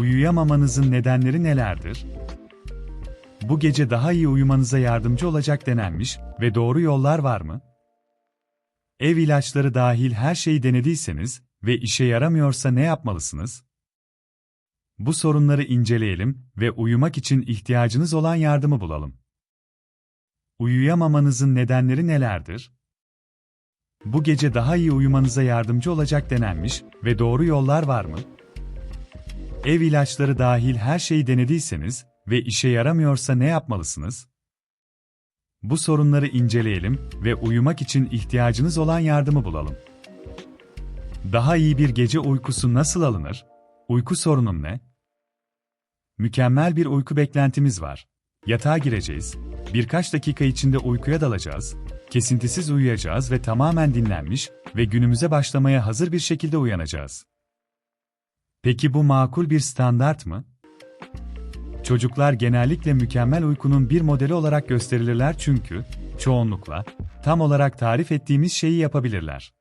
Uyuyamamanızın nedenleri nelerdir? Bu gece daha iyi uyumanıza yardımcı olacak denenmiş ve doğru yollar var mı? Ev ilaçları dahil her şeyi denediyseniz ve işe yaramıyorsa ne yapmalısınız? Bu sorunları inceleyelim ve uyumak için ihtiyacınız olan yardımı bulalım. Uyuyamamanızın nedenleri nelerdir? Bu gece daha iyi uyumanıza yardımcı olacak denenmiş ve doğru yollar var mı? Ev ilaçları dahil her şeyi denediyseniz ve işe yaramıyorsa ne yapmalısınız? Bu sorunları inceleyelim ve uyumak için ihtiyacınız olan yardımı bulalım. Daha iyi bir gece uykusu nasıl alınır? Uyku sorunum ne? Mükemmel bir uyku beklentimiz var. Yatağa gireceğiz, birkaç dakika içinde uykuya dalacağız, kesintisiz uyuyacağız ve tamamen dinlenmiş ve günümüze başlamaya hazır bir şekilde uyanacağız. Peki bu makul bir standart mı? Çocuklar genellikle mükemmel uykunun bir modeli olarak gösterilirler çünkü, çoğunlukla, tam olarak tarif ettiğimiz şeyi yapabilirler.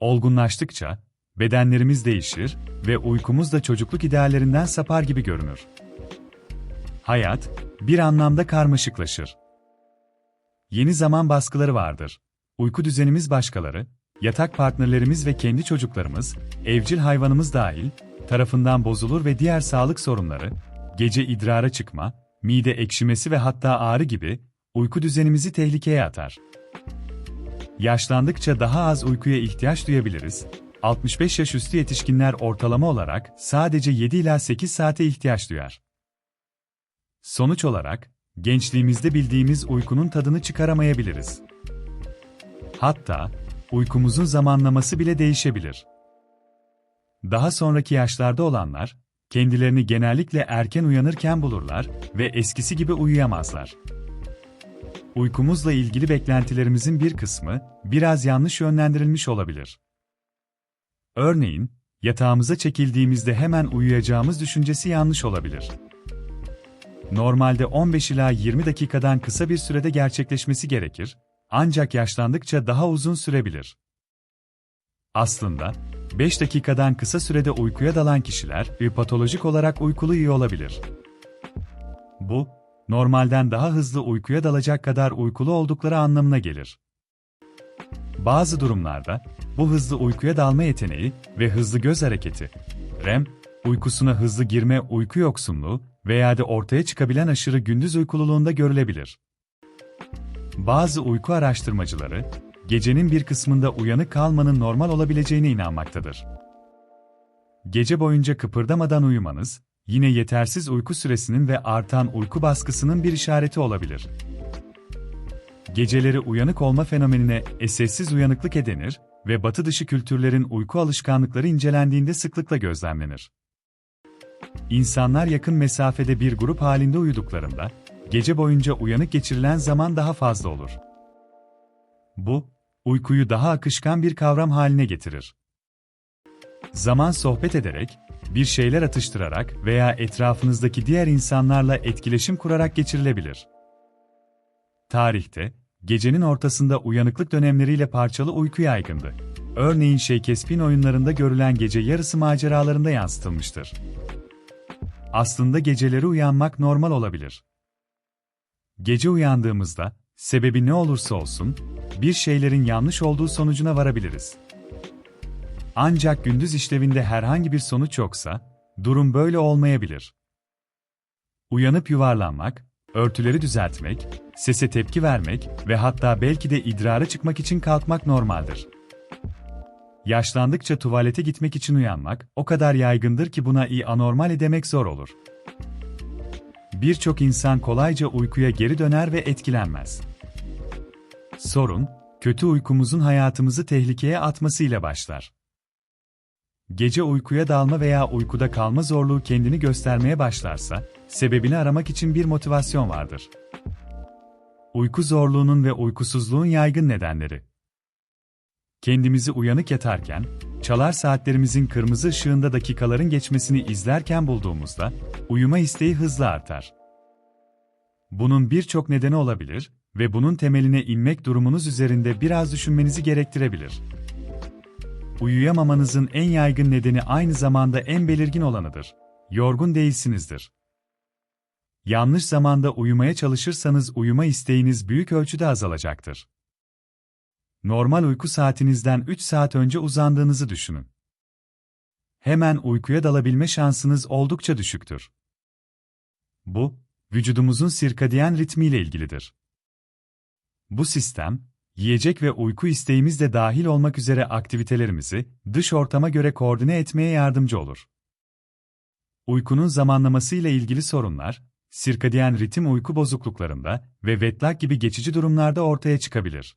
Olgunlaştıkça, bedenlerimiz değişir ve uykumuz da çocukluk ideallerinden sapar gibi görünür. Hayat, bir anlamda karmaşıklaşır. Yeni zaman baskıları vardır. Uyku düzenimiz başkaları, yatak partnerlerimiz ve kendi çocuklarımız, evcil hayvanımız dahil, tarafından bozulur ve diğer sağlık sorunları, gece idrara çıkma, mide ekşimesi ve hatta ağrı gibi, uyku düzenimizi tehlikeye atar. Yaşlandıkça daha az uykuya ihtiyaç duyabiliriz. 65 yaş üstü yetişkinler ortalama olarak sadece 7 ila 8 saate ihtiyaç duyar. Sonuç olarak, gençliğimizde bildiğimiz uykunun tadını çıkaramayabiliriz. Hatta, uykumuzun zamanlaması bile değişebilir. Daha sonraki yaşlarda olanlar, kendilerini genellikle erken uyanırken bulurlar ve eskisi gibi uyuyamazlar. Uykumuzla ilgili beklentilerimizin bir kısmı biraz yanlış yönlendirilmiş olabilir. Örneğin, yatağımıza çekildiğimizde hemen uyuyacağımız düşüncesi yanlış olabilir. Normalde 15 ila 20 dakikadan kısa bir sürede gerçekleşmesi gerekir, ancak yaşlandıkça daha uzun sürebilir. Aslında, 5 dakikadan kısa sürede uykuya dalan kişiler patolojik olarak uykulu iyi olabilir. Bu, normalden daha hızlı uykuya dalacak kadar uykulu oldukları anlamına gelir. Bazı durumlarda, bu hızlı uykuya dalma yeteneği ve hızlı göz hareketi, REM, uykusuna hızlı girme uyku yoksunluğu veya de ortaya çıkabilen aşırı gündüz uykululuğunda görülebilir. Bazı uyku araştırmacıları, gecenin bir kısmında uyanık kalmanın normal olabileceğine inanmaktadır. Gece boyunca kıpırdamadan uyumanız, yine yetersiz uyku süresinin ve artan uyku baskısının bir işareti olabilir. Geceleri uyanık olma fenomenine sessiz uyanıklık edenir ve batı dışı kültürlerin uyku alışkanlıkları incelendiğinde sıklıkla gözlemlenir. İnsanlar yakın mesafede bir grup halinde uyuduklarında, gece boyunca uyanık geçirilen zaman daha fazla olur. Bu, uykuyu daha akışkan bir kavram haline getirir. Zaman sohbet ederek, bir şeyler atıştırarak veya etrafınızdaki diğer insanlarla etkileşim kurarak geçirilebilir. Tarihte, gecenin ortasında uyanıklık dönemleriyle parçalı uyku yaygındı. Örneğin Shakespeare oyunlarında görülen gece yarısı maceralarında yansıtılmıştır. Aslında geceleri uyanmak normal olabilir. Gece uyandığımızda, sebebi ne olursa olsun, bir şeylerin yanlış olduğu sonucuna varabiliriz. Ancak gündüz işlevinde herhangi bir sonuç yoksa, durum böyle olmayabilir. Uyanıp yuvarlanmak, örtüleri düzeltmek, sese tepki vermek ve hatta belki de idrara çıkmak için kalkmak normaldir. Yaşlandıkça tuvalete gitmek için uyanmak o kadar yaygındır ki buna iyi anormal demek zor olur. Birçok insan kolayca uykuya geri döner ve etkilenmez. Sorun, kötü uykumuzun hayatımızı tehlikeye atmasıyla başlar. Gece uykuya dalma veya uykuda kalma zorluğu kendini göstermeye başlarsa, sebebini aramak için bir motivasyon vardır. Uyku zorluğunun ve uykusuzluğun yaygın nedenleri. Kendimizi uyanık yatarken, çalar saatlerimizin kırmızı ışığında dakikaların geçmesini izlerken bulduğumuzda, uyuma isteği hızla artar. Bunun birçok nedeni olabilir ve bunun temeline inmek durumunuz üzerinde biraz düşünmenizi gerektirebilir. uyuyamamanızın en yaygın nedeni aynı zamanda en belirgin olanıdır. Yorgun değilsinizdir. Yanlış zamanda uyumaya çalışırsanız uyuma isteğiniz büyük ölçüde azalacaktır. Normal uyku saatinizden 3 saat önce uzandığınızı düşünün. Hemen uykuya dalabilme şansınız oldukça düşüktür. Bu, vücudumuzun sirkadiyen ritmiyle ilgilidir. Bu sistem, yiyecek ve uyku isteğimiz de dahil olmak üzere aktivitelerimizi dış ortama göre koordine etmeye yardımcı olur. Uykunun zamanlaması ile ilgili sorunlar, sirkadiyen ritim uyku bozukluklarında ve wet gibi geçici durumlarda ortaya çıkabilir.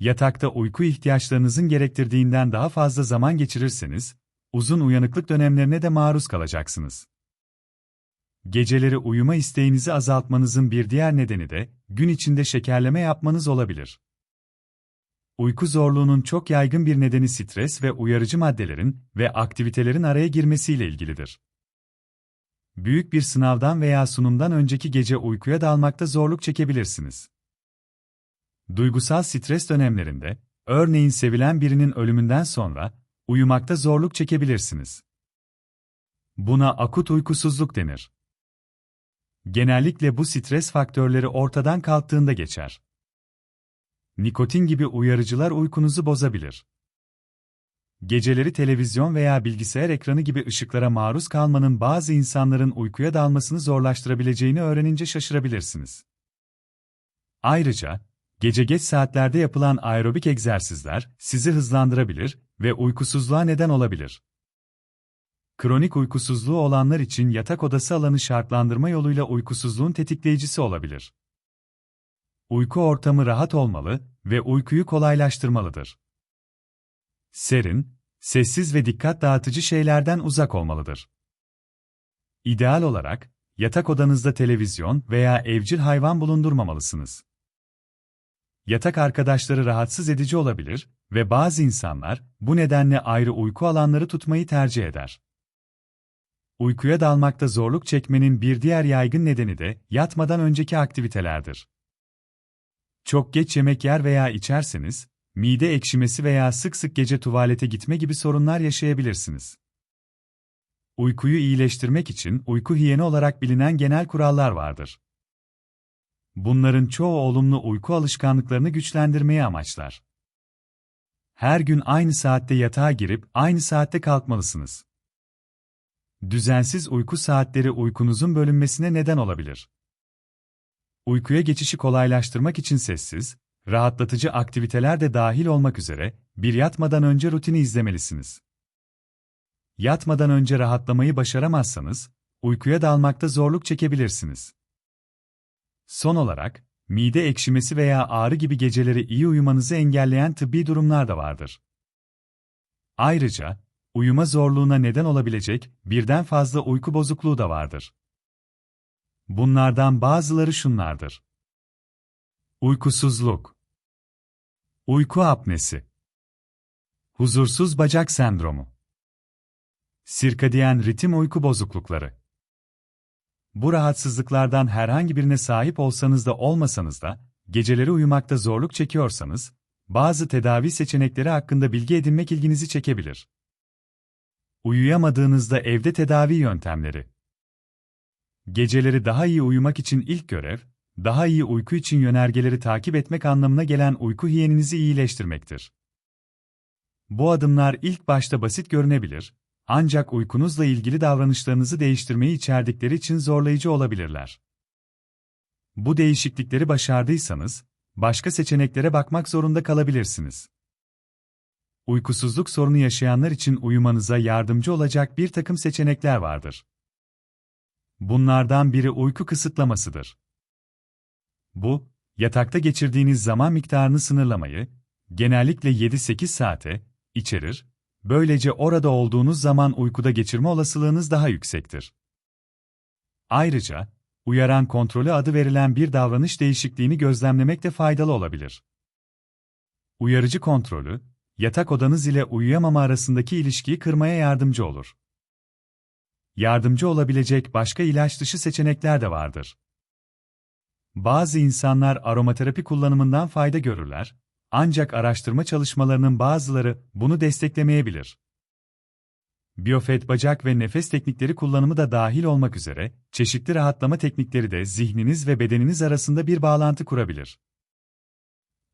Yatakta uyku ihtiyaçlarınızın gerektirdiğinden daha fazla zaman geçirirseniz, uzun uyanıklık dönemlerine de maruz kalacaksınız. Geceleri uyuma isteğinizi azaltmanızın bir diğer nedeni de gün içinde şekerleme yapmanız olabilir. Uyku zorluğunun çok yaygın bir nedeni stres ve uyarıcı maddelerin ve aktivitelerin araya girmesiyle ilgilidir. Büyük bir sınavdan veya sunumdan önceki gece uykuya dalmakta zorluk çekebilirsiniz. Duygusal stres dönemlerinde, örneğin sevilen birinin ölümünden sonra, uyumakta zorluk çekebilirsiniz. Buna akut uykusuzluk denir. Genellikle bu stres faktörleri ortadan kalktığında geçer. Nikotin gibi uyarıcılar uykunuzu bozabilir. Geceleri televizyon veya bilgisayar ekranı gibi ışıklara maruz kalmanın bazı insanların uykuya dalmasını zorlaştırabileceğini öğrenince şaşırabilirsiniz. Ayrıca, gece geç saatlerde yapılan aerobik egzersizler sizi hızlandırabilir ve uykusuzluğa neden olabilir. Kronik uykusuzluğu olanlar için yatak odası alanı şartlandırma yoluyla uykusuzluğun tetikleyicisi olabilir. Uyku ortamı rahat olmalı ve uykuyu kolaylaştırmalıdır. Serin, sessiz ve dikkat dağıtıcı şeylerden uzak olmalıdır. İdeal olarak, yatak odanızda televizyon veya evcil hayvan bulundurmamalısınız. Yatak arkadaşları rahatsız edici olabilir ve bazı insanlar bu nedenle ayrı uyku alanları tutmayı tercih eder. Uykuya dalmakta zorluk çekmenin bir diğer yaygın nedeni de yatmadan önceki aktivitelerdir. Çok geç yemek yer veya içerseniz, mide ekşimesi veya sık sık gece tuvalete gitme gibi sorunlar yaşayabilirsiniz. Uykuyu iyileştirmek için uyku hiyeni olarak bilinen genel kurallar vardır. Bunların çoğu olumlu uyku alışkanlıklarını güçlendirmeyi amaçlar. Her gün aynı saatte yatağa girip aynı saatte kalkmalısınız. Düzensiz uyku saatleri uykunuzun bölünmesine neden olabilir. Uykuya geçişi kolaylaştırmak için sessiz, rahatlatıcı aktiviteler de dahil olmak üzere bir yatmadan önce rutini izlemelisiniz. Yatmadan önce rahatlamayı başaramazsanız, uykuya dalmakta zorluk çekebilirsiniz. Son olarak, mide ekşimesi veya ağrı gibi geceleri iyi uyumanızı engelleyen tıbbi durumlar da vardır. Ayrıca, uyuma zorluğuna neden olabilecek birden fazla uyku bozukluğu da vardır. Bunlardan bazıları şunlardır. Uykusuzluk Uyku apnesi Huzursuz bacak sendromu Sirkadiyen ritim uyku bozuklukları Bu rahatsızlıklardan herhangi birine sahip olsanız da olmasanız da, geceleri uyumakta zorluk çekiyorsanız, bazı tedavi seçenekleri hakkında bilgi edinmek ilginizi çekebilir. Uyuyamadığınızda evde tedavi yöntemleri. Geceleri daha iyi uyumak için ilk görev, daha iyi uyku için yönergeleri takip etmek anlamına gelen uyku hiyeninizi iyileştirmektir. Bu adımlar ilk başta basit görünebilir, ancak uykunuzla ilgili davranışlarınızı değiştirmeyi içerdikleri için zorlayıcı olabilirler. Bu değişiklikleri başardıysanız, başka seçeneklere bakmak zorunda kalabilirsiniz uykusuzluk sorunu yaşayanlar için uyumanıza yardımcı olacak bir takım seçenekler vardır. Bunlardan biri uyku kısıtlamasıdır. Bu, yatakta geçirdiğiniz zaman miktarını sınırlamayı, genellikle 7-8 saate, içerir, böylece orada olduğunuz zaman uykuda geçirme olasılığınız daha yüksektir. Ayrıca, uyaran kontrolü adı verilen bir davranış değişikliğini gözlemlemek de faydalı olabilir. Uyarıcı kontrolü, yatak odanız ile uyuyamama arasındaki ilişkiyi kırmaya yardımcı olur. Yardımcı olabilecek başka ilaç dışı seçenekler de vardır. Bazı insanlar aromaterapi kullanımından fayda görürler, Ancak araştırma çalışmalarının bazıları bunu desteklemeyebilir. Biyofet bacak ve nefes teknikleri kullanımı da dahil olmak üzere, çeşitli rahatlama teknikleri de zihniniz ve bedeniniz arasında bir bağlantı kurabilir.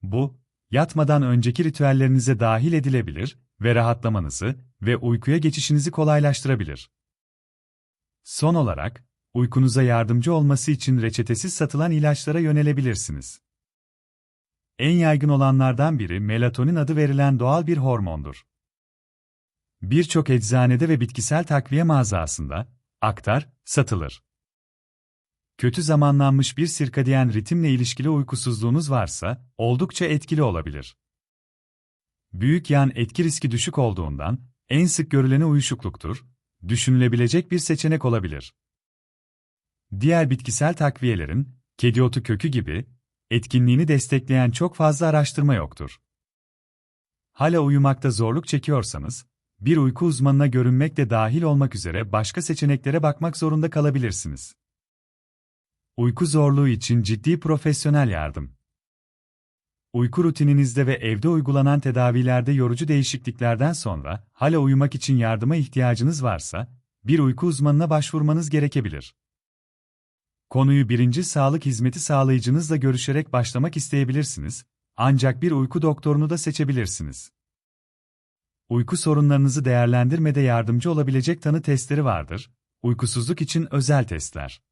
Bu, yatmadan önceki ritüellerinize dahil edilebilir ve rahatlamanızı ve uykuya geçişinizi kolaylaştırabilir. Son olarak, uykunuza yardımcı olması için reçetesiz satılan ilaçlara yönelebilirsiniz. En yaygın olanlardan biri melatonin adı verilen doğal bir hormondur. Birçok eczanede ve bitkisel takviye mağazasında aktar satılır. Kötü zamanlanmış bir sirkadiyen ritimle ilişkili uykusuzluğunuz varsa oldukça etkili olabilir. Büyük yan etki riski düşük olduğundan en sık görüleni uyuşukluktur, düşünülebilecek bir seçenek olabilir. Diğer bitkisel takviyelerin, kedi otu kökü gibi, etkinliğini destekleyen çok fazla araştırma yoktur. Hala uyumakta zorluk çekiyorsanız, bir uyku uzmanına görünmek de dahil olmak üzere başka seçeneklere bakmak zorunda kalabilirsiniz. Uyku zorluğu için ciddi profesyonel yardım. Uyku rutininizde ve evde uygulanan tedavilerde yorucu değişikliklerden sonra hala uyumak için yardıma ihtiyacınız varsa, bir uyku uzmanına başvurmanız gerekebilir. Konuyu birinci sağlık hizmeti sağlayıcınızla görüşerek başlamak isteyebilirsiniz, ancak bir uyku doktorunu da seçebilirsiniz. Uyku sorunlarınızı değerlendirmede yardımcı olabilecek tanı testleri vardır, uykusuzluk için özel testler.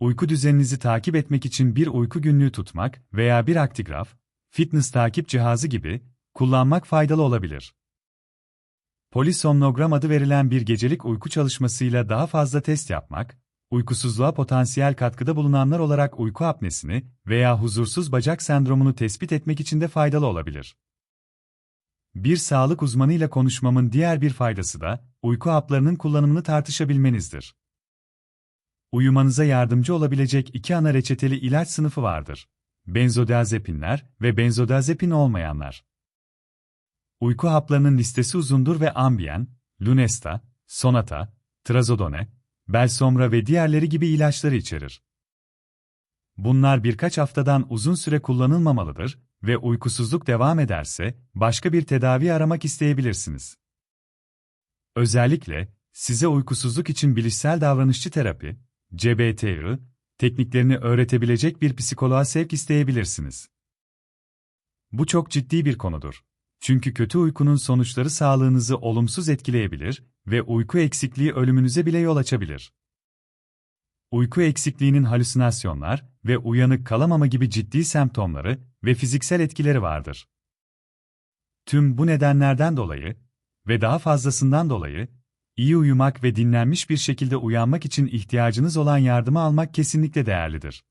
Uyku düzeninizi takip etmek için bir uyku günlüğü tutmak veya bir aktigraf, fitness takip cihazı gibi kullanmak faydalı olabilir. Polisomnogram adı verilen bir gecelik uyku çalışmasıyla daha fazla test yapmak, uykusuzluğa potansiyel katkıda bulunanlar olarak uyku apnesini veya huzursuz bacak sendromunu tespit etmek için de faydalı olabilir. Bir sağlık uzmanıyla konuşmamın diğer bir faydası da uyku haplarının kullanımını tartışabilmenizdir. Uyumanıza yardımcı olabilecek iki ana reçeteli ilaç sınıfı vardır. Benzodiazepinler ve benzodiazepin olmayanlar. Uyku haplarının listesi uzundur ve Ambien, Lunesta, Sonata, Trazodone, Belsomra ve diğerleri gibi ilaçları içerir. Bunlar birkaç haftadan uzun süre kullanılmamalıdır ve uykusuzluk devam ederse başka bir tedavi aramak isteyebilirsiniz. Özellikle size uykusuzluk için bilişsel davranışçı terapi, CBTI, tekniklerini öğretebilecek bir psikoloğa sevk isteyebilirsiniz. Bu çok ciddi bir konudur. Çünkü kötü uykunun sonuçları sağlığınızı olumsuz etkileyebilir ve uyku eksikliği ölümünüze bile yol açabilir. Uyku eksikliğinin halüsinasyonlar ve uyanık kalamama gibi ciddi semptomları ve fiziksel etkileri vardır. Tüm bu nedenlerden dolayı ve daha fazlasından dolayı iyi uyumak ve dinlenmiş bir şekilde uyanmak için ihtiyacınız olan yardımı almak kesinlikle değerlidir.